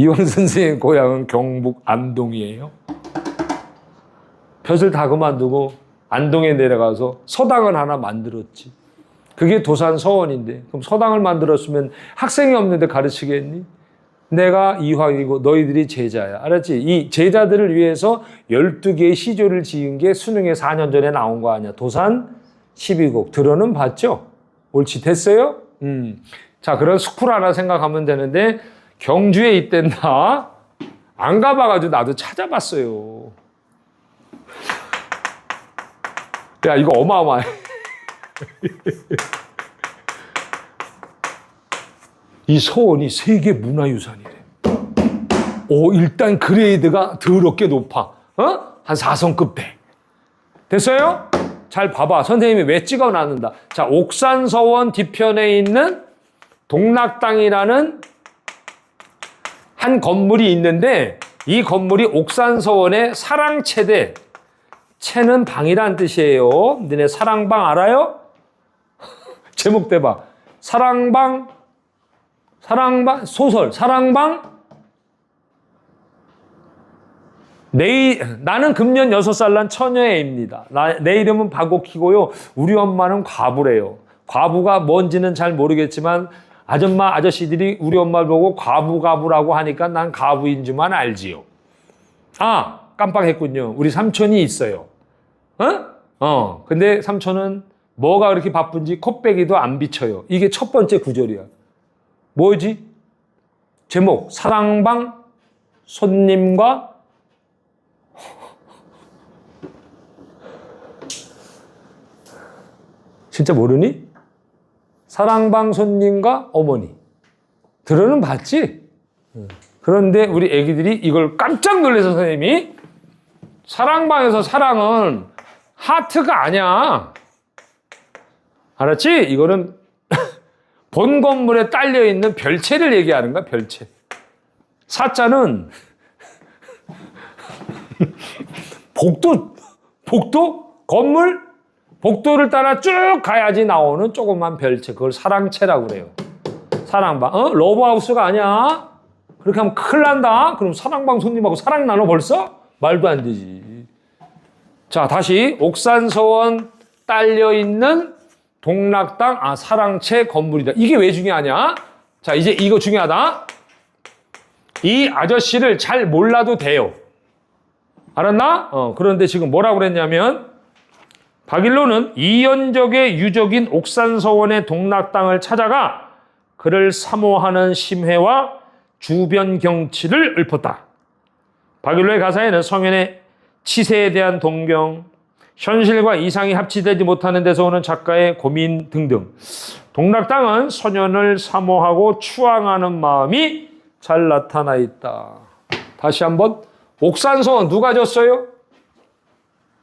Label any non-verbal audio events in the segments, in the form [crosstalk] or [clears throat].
이왕 선생의 고향은 경북 안동이에요. 벼슬 다 그만두고 안동에 내려가서 서당을 하나 만들었지. 그게 도산 서원인데 그럼 서당을 만들었으면 학생이 없는데 가르치겠니? 내가 이황이고 너희들이 제자야. 알았지? 이 제자들을 위해서 12개의 시조를 지은 게 수능에 4년 전에 나온 거 아니야. 도산 12곡. 들어는 봤죠? 옳지 됐어요? 음. 자, 그런 스쿨 하나 생각하면 되는데 경주에 있댔나? 안 가봐가지고 나도 찾아봤어요. 야, 이거 어마어마해. 이 서원이 세계 문화유산이래. 오, 일단 그레이드가 더럽게 높아. 어? 한 4성급 돼. 됐어요? 잘 봐봐. 선생님이 왜 찍어 놨는다. 자, 옥산서원 뒤편에 있는 동락당이라는 한 건물이 있는데 이 건물이 옥산서원의 사랑채대. 채는 방이란 뜻이에요. 너네 사랑방 알아요? [laughs] 제목 대봐. 사랑방, 사랑방, 소설, 사랑방, 내, 나는 금년 6살 난 처녀애입니다. 나, 내 이름은 박옥희고요. 우리 엄마는 과부래요. 과부가 뭔지는 잘 모르겠지만 아줌마, 아저씨들이 우리 엄마를 보고 과부, 과부라고 하니까 난 과부인 줄만 알지요. 아, 깜빡했군요. 우리 삼촌이 있어요. 어? 어. 근데 삼촌은 뭐가 그렇게 바쁜지 콧배기도 안 비쳐요. 이게 첫 번째 구절이야. 뭐지? 제목, 사랑방 손님과 [laughs] 진짜 모르니? 사랑방 손님과 어머니. 들어는 봤지? 그런데 우리 애기들이 이걸 깜짝 놀라서 선생님이 사랑방에서 사랑은 하트가 아니야. 알았지? 이거는 [laughs] 본 건물에 딸려 있는 별채를 얘기하는 거야, 별채. 사자는 [laughs] 복도, 복도? 건물? 복도를 따라 쭉 가야지 나오는 조그만 별채. 그걸 사랑채라고 그래요. 사랑방. 어? 러브하우스가 아니야. 그렇게 하면 큰일 난다. 그럼 사랑방 손님하고 사랑 나눠 벌써? 말도 안 되지. 자, 다시 옥산서원 딸려 있는 동락당 아 사랑채 건물이다. 이게 왜 중요하냐? 자, 이제 이거 중요하다. 이 아저씨를 잘 몰라도 돼요. 알았나? 어, 그런데 지금 뭐라고 그랬냐면 박일로는 이연적의 유적인 옥산서원의 동락당을 찾아가 그를 사모하는 심회와 주변 경치를 읊었다. 박일로의 가사에는 성현의 치세에 대한 동경, 현실과 이상이 합치되지 못하는 데서 오는 작가의 고민 등등. 동락당은 소년을 사모하고 추앙하는 마음이 잘 나타나 있다. 다시 한번 옥산서원 누가 졌어요?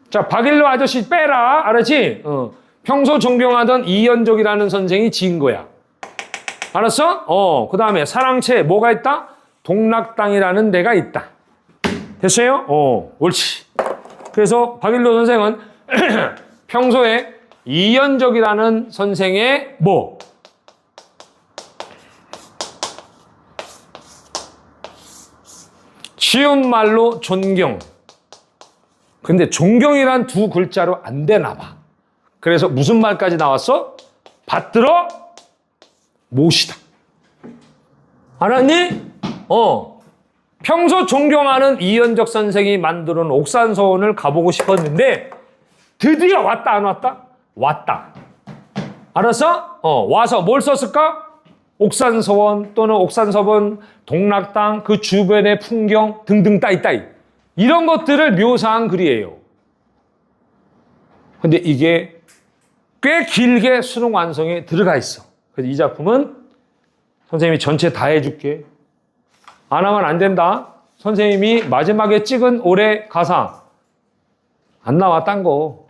자, 박일로 아저씨 빼라. 알았지? 어. 평소 존경하던 이연족이라는 선생이 지은 거야. 알았어? 어. 그 다음에 사랑채 뭐가 있다? 동락당이라는 데가 있다. 됐어요? 어. 옳지. 그래서 박일로 선생은 [clears throat] 평소에 이연적이라는 선생의 뭐? 쉬운 말로 존경. 근데 존경이란 두 글자로 안 되나 봐. 그래서 무슨 말까지 나왔어? 받들어 모시다. 알았니? 어. 평소 존경하는 이현적 선생이 만들어 옥산서원을 가보고 싶었는데 드디어 왔다 안 왔다? 왔다. 알았어? 어, 와서 뭘 썼을까? 옥산서원 또는 옥산서원 동락당 그 주변의 풍경 등등 따이따이 이 런 것들을 묘사한 글이에요. 근데 이게 꽤 길게 수능 완성에 들어가 있어. 그래서 이 작품은 선생님이 전체 다 해줄게. 안 하면 안 된다. 선생님이 마지막에 찍은 올해 가사 안 나와 딴 거.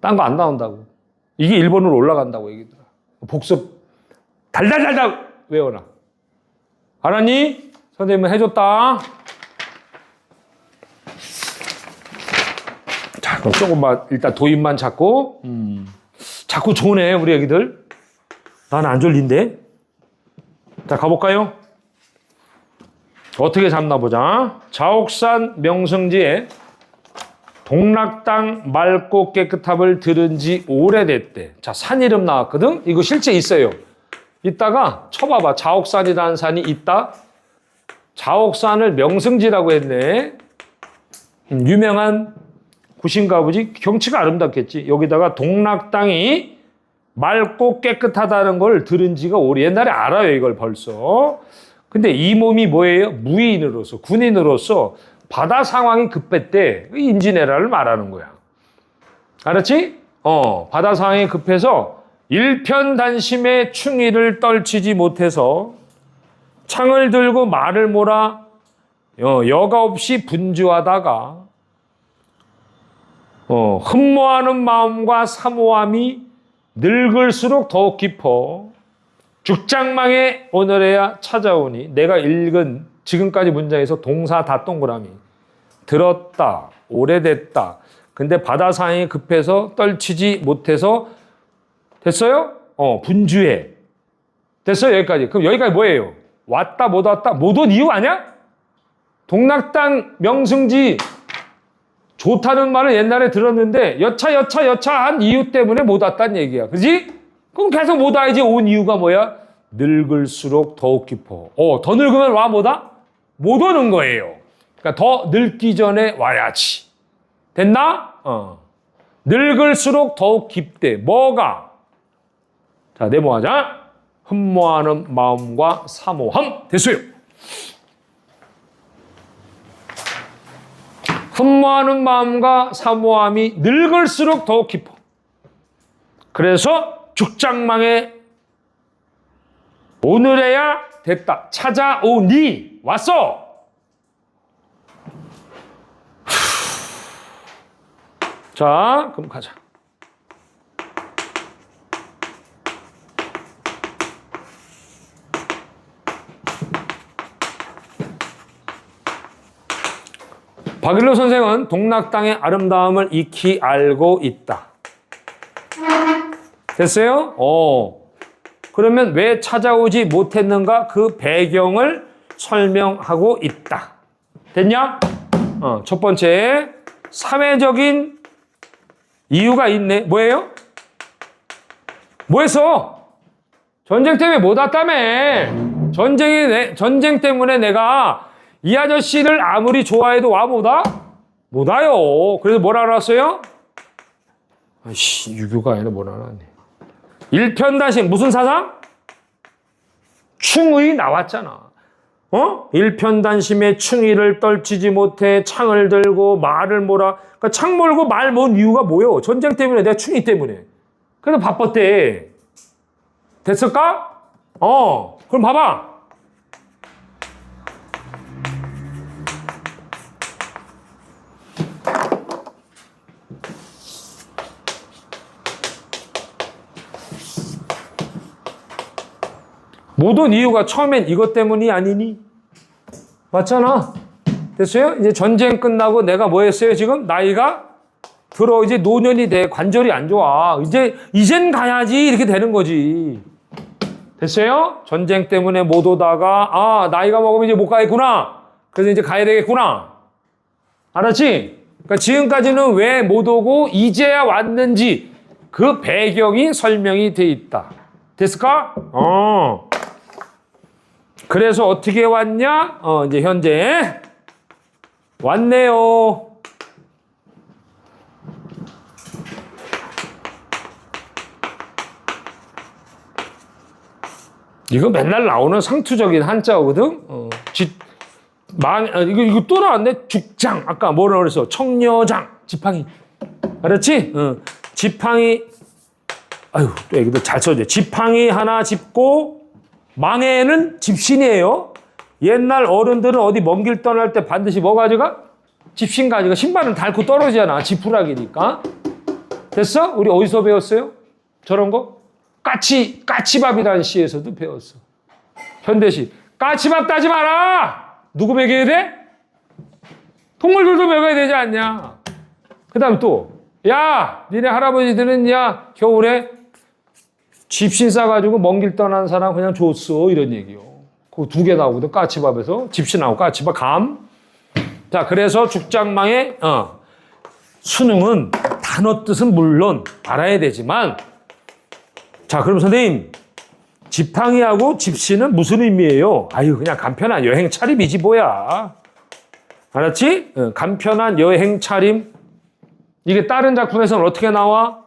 딴 거 안 나온다고. 이게 일본으로 올라간다고 얘기더라. 복습 달달달달 외워라. 알았니? 선생님은 해줬다. 자, 그럼 조금만 일단 도입만 잡고. 음. 자꾸 좋네 우리 애기들. 나는 안 졸린데. 자 가볼까요? 어떻게 잡나 보자. 자옥산 명성지에 동락당 맑고 깨끗함을 들은 지 오래됐대. 자, 산 이름 나왔거든? 이거 실제 있어요. 이따가 쳐봐봐. 자옥산이라는 산이 있다. 자옥산을 명성지라고 했네. 음, 유명한 구신가 보지. 경치가 아름답겠지. 여기다가 동락당이 맑고 깨끗하다는 걸 들은 지가 오래. 옛날에 알아요, 이걸 벌써. 근데 이 몸이 뭐예요? 무인으로서, 군인으로서 바다 상황이 급했대. 그 인지네라를 말하는 거야. 알았지? 어, 바다 상황이 급해서 일편단심의 충의를 떨치지 못해서 창을 들고 말을 몰아 어, 여가 없이 분주하다가 어, 흠모하는 마음과 사모함이 늙을수록 더욱 깊어 죽장망에 오늘에야 찾아오니 내가 읽은 지금까지 문장에서 동사 다 동그라미 들었다 오래됐다 근데 바다 상황이 급해서 떨치지 못해서 됐어요? 어 분주해 됐어요 여기까지 그럼 여기까지 뭐예요? 왔다 못 왔다 못 온 이유 아니야? 동락당 명승지 좋다는 말을 옛날에 들었는데 여차 여차 여차 한 이유 때문에 못 왔다는 얘기야 그지? 그럼 계속 못 와야지 온 이유가 뭐야? 늙을수록 더욱 깊어 어, 더 늙으면 와 뭐다? 못 오는 거예요 그러니까 더 늙기 전에 와야지 됐나? 어. 늙을수록 더욱 깊대 뭐가? 자 네모하자 흠모하는 마음과 사모함 됐어요 흠모하는 마음과 사모함이 늙을수록 더욱 깊어. 그래서 죽장망에 오늘에야 됐다. 찾아오니 왔어. 자, 그럼 가자. 박일로 선생은 동락당의 아름다움을 익히 알고 있다. 됐어요? 어. 그러면 왜 찾아오지 못했는가 그 배경을 설명하고 있다. 됐냐? 어, 첫 번째, 사회적인 이유가 있네. 뭐예요? 뭐 했어? 전쟁 때문에 못 왔다며. 전쟁이, 내- 전쟁 때문에 내가 이 아저씨를 아무리 좋아해도 와 못와? 못 와요. 그래서 뭐라 그랬어요? 아이씨, 유교가 아니라 뭐라 하네. 일편단심, 무슨 사상? 충의 나왔잖아. 어? 일편단심의 충의를 떨치지 못해 창을 들고 말을 몰아. 그러니까 창 몰고 말뭔 이유가 뭐요? 전쟁 때문에 내가 충의 때문에. 그래서 바빴대. 됐을까? 어, 그럼 봐봐. 모든 이유가 처음엔 이것 때문이 아니니? 맞잖아. 됐어요? 이제 전쟁 끝나고 내가 뭐 했어요, 지금? 나이가 들어, 이제 노년이 돼. 관절이 안 좋아. 이제, 이젠 가야지. 이렇게 되는 거지. 됐어요? 전쟁 때문에 못 오다가, 아, 나이가 먹으면 이제 못 가겠구나. 그래서 이제 가야 되겠구나. 알았지? 그러니까 지금까지는 왜 못 오고 이제야 왔는지 그 배경이 설명이 돼 있다. 됐을까? 어. 그래서 어떻게 왔냐? 어, 이제 현재 왔네요. 이거 맨날 나오는 상투적인 한자어거든. 어, 지, 망, 아, 이거 이거 또 나왔네. 죽장. 아까 뭐라 그랬어? 청녀장. 지팡이. 알았지? 어, 지팡이. 아유, 또 이거 잘 써줘. 지팡이 하나 짚고 망에는 집신이에요. 옛날 어른들은 어디 먼 길 떠날 때 반드시 뭐 가져가? 집신 가져가. 신발은 닳고 떨어지잖아. 지푸라기니까. 됐어? 우리 어디서 배웠어요? 저런 거? 까치, 까치밥이라는 시에서도 배웠어. 현대시. 까치밥 따지 마라! 누구 먹여야 돼? 동물들도 먹어야 되지 않냐? 그 다음 또, 야, 니네 할아버지들은 야, 겨울에 집신 싸가지고 먼 길 떠난 사람 그냥 줬어. 이런 얘기요. 그 두 개 나오거든 까치밥에서 나오고 까치밥 감. 자 그래서 죽장망의 어, 수능은 단어 뜻은 물론 알아야 되지만 자 그럼 선생님 지팡이하고 집시는 무슨 의미예요? 아유 그냥 간편한 여행 차림이지 뭐야. 알았지? 어, 간편한 여행 차림. 이게 다른 작품에서는 어떻게 나와?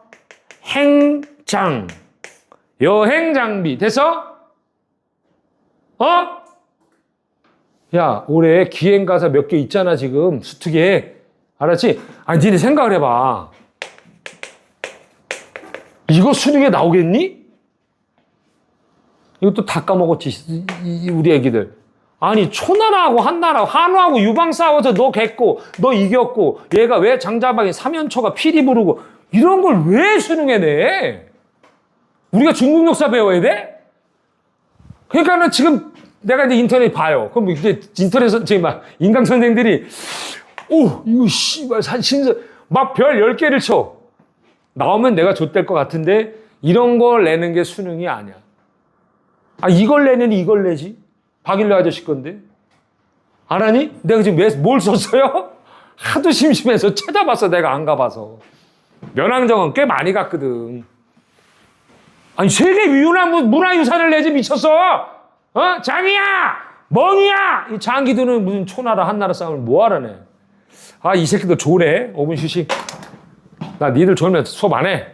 행장. 여행 장비. 됐어? 어? 야, 올해 기행 가사 몇 개 있잖아, 지금. 수특에. 알았지? 아니, 니네 생각을 해봐. 이거 수능에 나오겠니? 이것도 다 까먹었지, 우리 애기들. 아니, 초나라하고 한나라, 한우하고 유방 싸워서 너 겠고, 너 이겼고, 얘가 왜 장자방이 삼연초가 피리 부르고, 이런 걸 왜 수능에 내? 우리가 중국 역사 배워야 돼? 그러니까는 지금 내가 이제 인터넷 봐요. 그럼 이제 인터넷에서 지금 막 인강 선생들이 오 이거 씨발 산신서 막별 10개를 쳐. 나오면 내가 좆될 것 같은데 이런 걸 내는 게 수능이 아니야. 아 이걸 내는 이걸 내지. 박일로 아저씨 건데. 알아니? 내가 지금 왜, 뭘 썼어요? 하도 심심해서 [laughs] 찾아봤어 내가 안 가봐서. 면왕정은 꽤 많이 갔거든. 아니 세계 유난 문화유산을 내지 미쳤어. 어 장이야 멍이야 이 장기들은 무슨 초나라 한나라 싸움을 뭐하러 내. 아이 새끼들 조래 5분 휴식. 나 니들 졸면 수업 안 해.